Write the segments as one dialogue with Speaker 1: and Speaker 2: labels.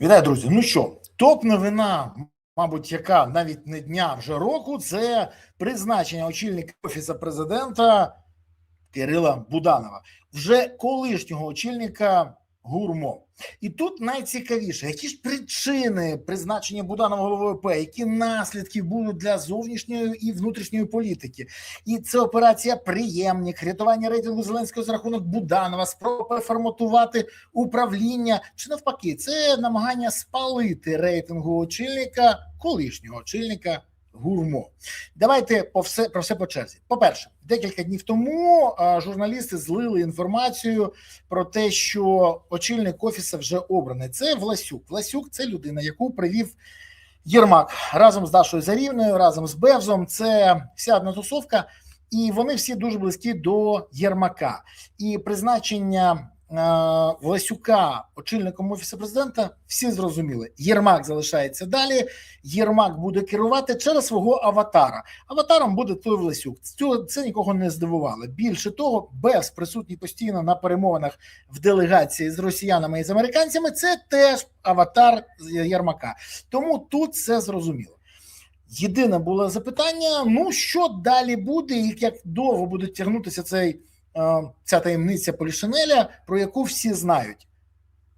Speaker 1: Вітаю, друзі. Ну що, топ новина, мабуть, яка навіть не дня вже року, це призначення очільника офісу президента Кирила Буданова, вже колишнього очільника ГУРМО. І тут найцікавіше, які ж причини призначення Буданова головою ОП, які наслідки будуть для зовнішньої і внутрішньої політики, і це операція приємник, рятування рейтингу Зеленського за рахунок Буданова, спроба переформатувати управління. Чи навпаки, це намагання спалити рейтингу очільника, колишнього очільника гурмо. Давайте по все про все по черзі. По перше, декілька днів тому журналісти злили інформацію про те, що очільник офісу вже обраний. Це Власюк. Власюк це людина, яку привів. Єрмак разом з Дашою Зарівною, разом з Бевзом. Це вся одна тусовка, і вони всі дуже близькі до Єрмака. І призначення Власюка очільником офісу президента всі зрозуміли. Єрмак залишається далі. Єрмак буде керувати через свого аватара. Аватаром буде той Власюк. Цього це нікого не здивувало. Більше того, Бевз присутній постійно на перемовинах в делегації з росіянами і з американцями. Це теж аватар Єрмака. Тому тут все зрозуміло. Єдине було запитання: ну що далі буде, і як довго буде тягнутися цей, е, ця таємниця Полішинеля, про яку всі знають?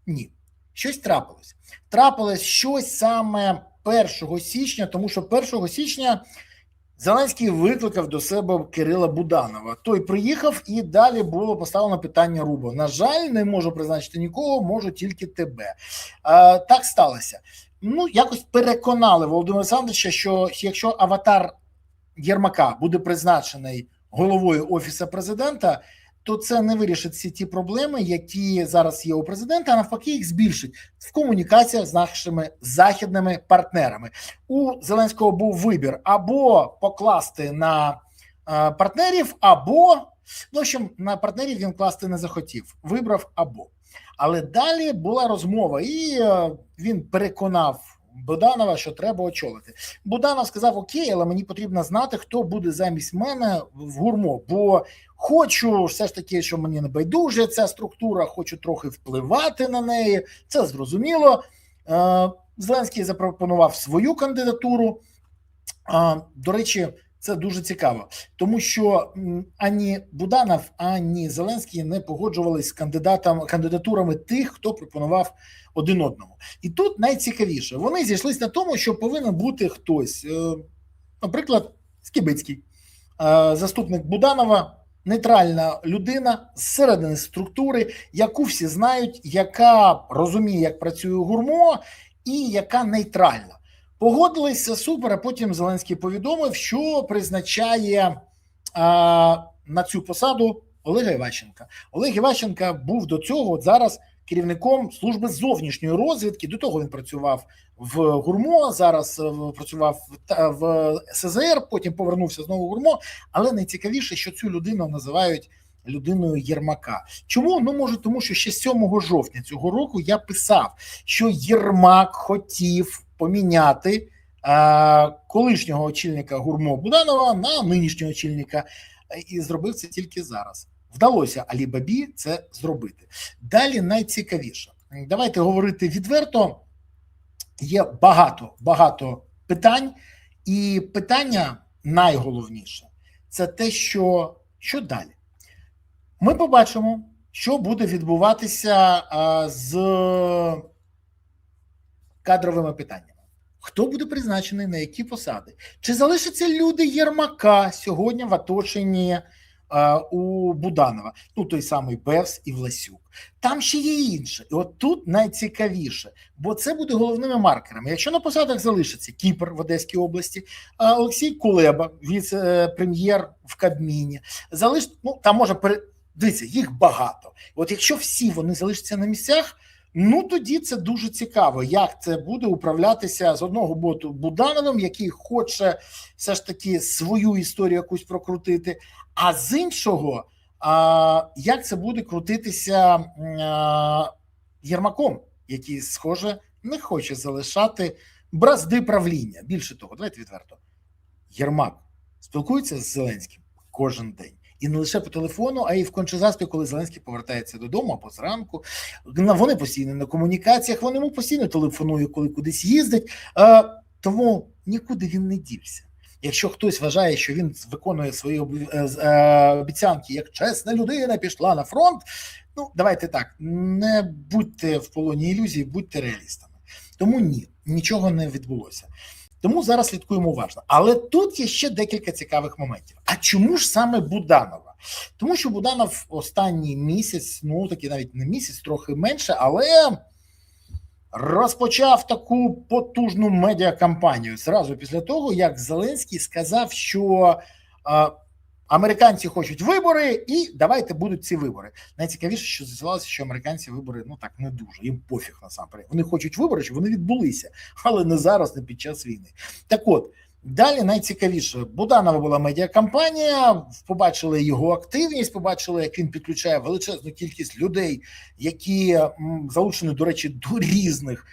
Speaker 1: Ні, щось трапилось. Трапилось щось саме 1 січня, тому що 1 січня Зеленський викликав до себе Кирила Буданова. Той приїхав і далі було поставлено питання Рубо. На жаль, не можу призначити нікого, можу тільки тебе. А, так сталося. Ну, якось переконали Володимира Олександровича, що якщо аватар Єрмака буде призначений головою офісу президента, то це не вирішить всі ті проблеми, які зараз є у президента, а навпаки, їх збільшить в комунікаціях з нашими західними партнерами. У Зеленського був вибір або покласти на е, партнерів, або ну, в общем, на партнерів він класти не захотів. Вибрав або. Але далі була розмова, і е, він переконав Буданова, що треба очолити. Буданов сказав: Окей, але мені потрібно знати, хто буде замість мене в гурмо. Бо хочу все ж таки, що мені не байдуже ця структура, хочу трохи впливати на неї. Це зрозуміло. Е, Зеленський запропонував свою кандидатуру. Е, До речі, це дуже цікаво, тому що ані Буданов, ані Зеленський не погоджувались з кандидатом кандидатурами тих, хто пропонував один одному. І тут найцікавіше, вони зійшлися на тому, що повинен бути хтось, е, наприклад, Скібицький, е, заступник Буданова, нейтральна людина з середини структури, яку всі знають, яка розуміє, як працює гурмо, і яка нейтральна. Погодилися супер. А потім Зеленський повідомив, що призначає а, на цю посаду Олега Іващенка. Олег Іващенка був до цього от зараз керівником служби зовнішньої розвідки. До того він працював в гурмо. Зараз е, працював в СЗР. Потім повернувся знову в гурмо. Але найцікавіше, що цю людину називають. Людиною Єрмака. Чому? Ну може, тому що ще 7 жовтня цього року я писав, що Єрмак хотів поміняти е, колишнього очільника гурмо Буданова на нинішнього очільника, і зробив це тільки зараз. Вдалося Алі Бабі це зробити. Далі найцікавіше. Давайте говорити відверто. Є багато багато питань, і питання найголовніше це те, що, що далі. Ми побачимо, що буде відбуватися з кадровими питаннями. Хто буде призначений на які посади? Чи залишаться люди Єрмака сьогодні в оточенні у Буданова? Ну, той самий Бевс і Власюк. Там ще є інше. І от тут найцікавіше, бо це буде головними маркерами. Якщо на посадах залишиться Кіпр в Одеській області, Олексій Кулеба, віце-прем'єр в Кабміні, залиш... ну, там може пере... Дивіться, їх багато. От якщо всі вони залишаться на місцях. Ну тоді це дуже цікаво, як це буде управлятися з одного боку Будановим, який хоче все ж таки свою історію якусь прокрутити, а з іншого, а, як це буде крутитися а, Єрмаком, який, схоже, не хоче залишати бразди правління. Більше того, давайте відверто. Єрмак спілкується з Зеленським кожен день. І не лише по телефону, а й в кончезаспі, коли Зеленський повертається додому або зранку. Вони постійно на комунікаціях, вони йому постійно телефонують, коли кудись їздить. Тому нікуди він не дівся. Якщо хтось вважає, що він виконує свої е, е, обіцянки як чесна людина, пішла на фронт. Ну, давайте так, не будьте в полоні ілюзій, будьте реалістами. Тому ні, нічого не відбулося. Тому зараз слідкуємо уважно. Але тут є ще декілька цікавих моментів. А чому ж саме Буданова? Тому що Буданов останній місяць, ну таки навіть не місяць, трохи менше, але розпочав таку потужну медіакампанію зразу після того, як Зеленський сказав, що е, американці хочуть вибори, і давайте будуть ці вибори. Найцікавіше, що з'ясувалося, що американці вибори ну так не дуже. Їм пофіг насамперед. Вони хочуть вибори, щоб вони відбулися, але не зараз, не під час війни. Так от. Далі найцікавіше Буданова була медіакампанія. Побачили його активність, побачили, як він підключає величезну кількість людей, які залучені, до речі, до різних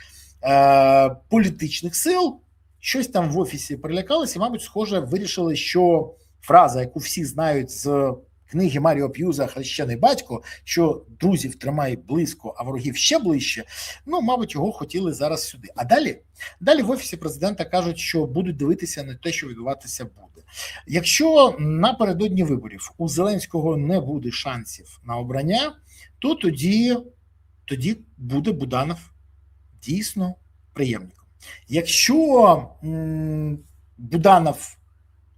Speaker 1: е, політичних сил. Щось там в офісі прилякалися, і, мабуть, схоже, вирішили, що фраза, яку всі знають з книги Маріо П'юза Хрещений батько, що друзів тримай близько, а ворогів ще ближче. Ну, мабуть, його хотіли зараз сюди. А далі, далі в офісі президента кажуть, що будуть дивитися на те, що відбуватися буде. Якщо напередодні виборів у Зеленського не буде шансів на обрання, то тоді, тоді буде Буданов дійсно приємником. Якщо м, Буданов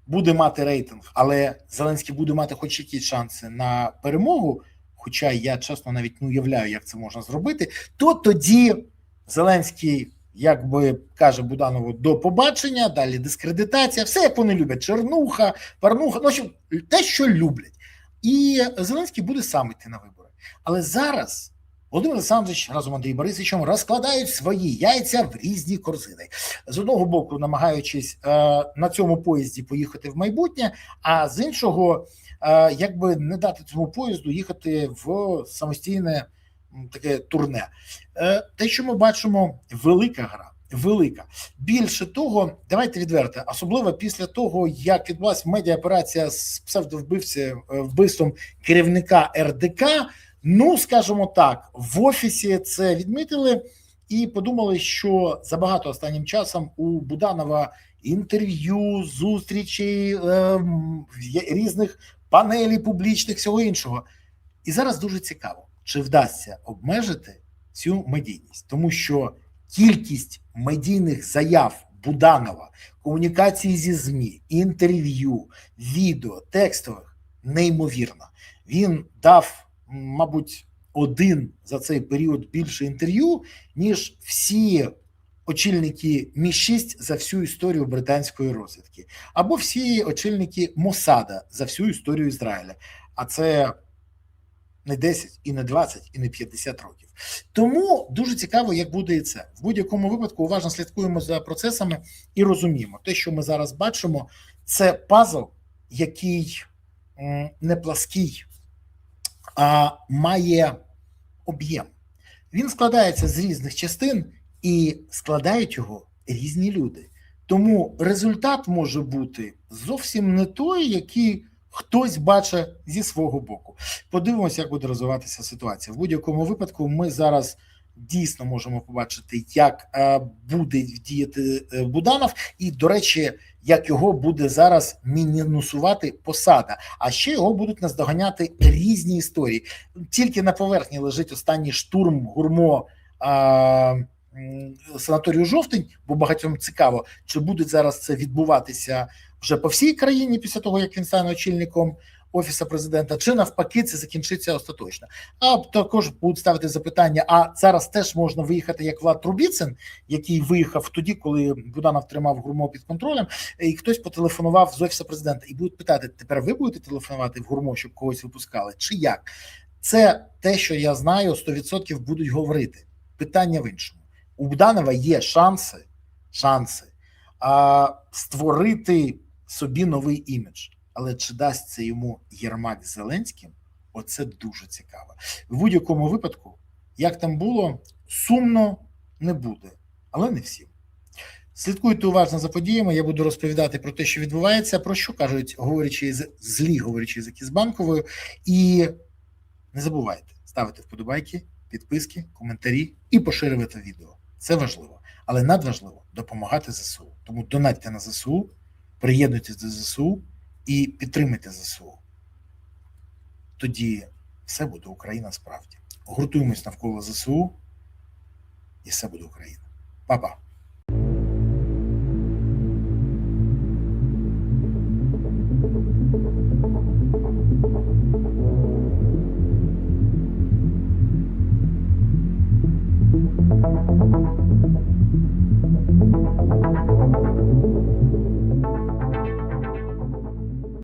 Speaker 1: буде мати рейтинг, але Зеленський буде мати хоч якісь шанси на перемогу, хоча я чесно навіть не уявляю, як це можна зробити, то тоді Зеленський, якби каже Буданову, до побачення, далі дискредитація, все як вони люблять: чернуха, парнуха, ну, те, що люблять. І Зеленський буде сам йти на вибори. Але зараз Володимир Олександрович разом з Андрієм Борисовичем розкладають свої яйця в різні корзини. З одного боку, намагаючись е, на цьому поїзді поїхати в майбутнє, а з іншого, е, якби не дати цьому поїзду їхати в самостійне таке турне. Е, те, що ми бачимо, велика гра. Велика більше того, давайте відверто, особливо після того, як відбулася медіаоперація з псевдовбивцем вбивством керівника РДК. Ну, скажімо так, в офісі це відмітили і подумали, що забагато останнім часом у Буданова інтерв'ю, зустрічей, ем, різних панелей публічних, всього іншого. І зараз дуже цікаво, чи вдасться обмежити цю медійність, тому що кількість медійних заяв Буданова, комунікації зі ЗМІ, інтерв'ю, відео, текстових неймовірна. Він дав мабуть, один за цей період більше інтерв'ю, ніж всі очільники Мі 6 за всю історію британської розвідки, або всі очільники Мосада за всю історію Ізраїля. А це не 10, і не 20, і не 50 років. Тому дуже цікаво, як буде і це. В будь-якому випадку уважно слідкуємо за процесами і розуміємо, те, що ми зараз бачимо, це пазл, який не плаский, а має об'єм. Він складається з різних частин і складають його різні люди. Тому результат може бути зовсім не той, який хтось бачить зі свого боку. Подивимося, як буде розвиватися ситуація. В будь-якому випадку ми зараз дійсно можемо побачити, як е, буде діяти е, Буданов, і, до речі, як його буде зараз мінусувати посада. А ще його будуть наздоганяти різні історії. Тільки на поверхні лежить останній штурм гурмо. Санаторію жовтень, бо багатьом цікаво, чи буде зараз це відбуватися вже по всій країні після того, як він стане очільником офісу президента, чи навпаки, це закінчиться остаточно. А також будуть ставити запитання: а зараз теж можна виїхати як Влад Трубіцин, який виїхав тоді, коли Буданов тримав гурмо під контролем, і хтось потелефонував з офісу президента, і будуть питати: тепер ви будете телефонувати в гурмо, щоб когось випускали, чи як? Це те, що я знаю, 100% будуть говорити. Питання в іншому. У Буданова є шанси, шанси а, створити собі новий імідж. Але чи дасть це йому Єрмак Зеленським? Оце дуже цікаво. В будь-якому випадку, як там було, сумно не буде, але не всім. Слідкуйте уважно за подіями. Я буду розповідати про те, що відбувається, про що кажуть, говорячи з злі, говорячи з банковою. І не забувайте ставити вподобайки, підписки, коментарі і поширювати відео. Це важливо, але надважливо допомагати ЗСУ. Тому донатьте на ЗСУ, приєднуйтесь до ЗСУ і підтримайте ЗСУ. Тоді все буде Україна справді. Гуртуємось навколо ЗСУ, і все буде Україна. Па-па.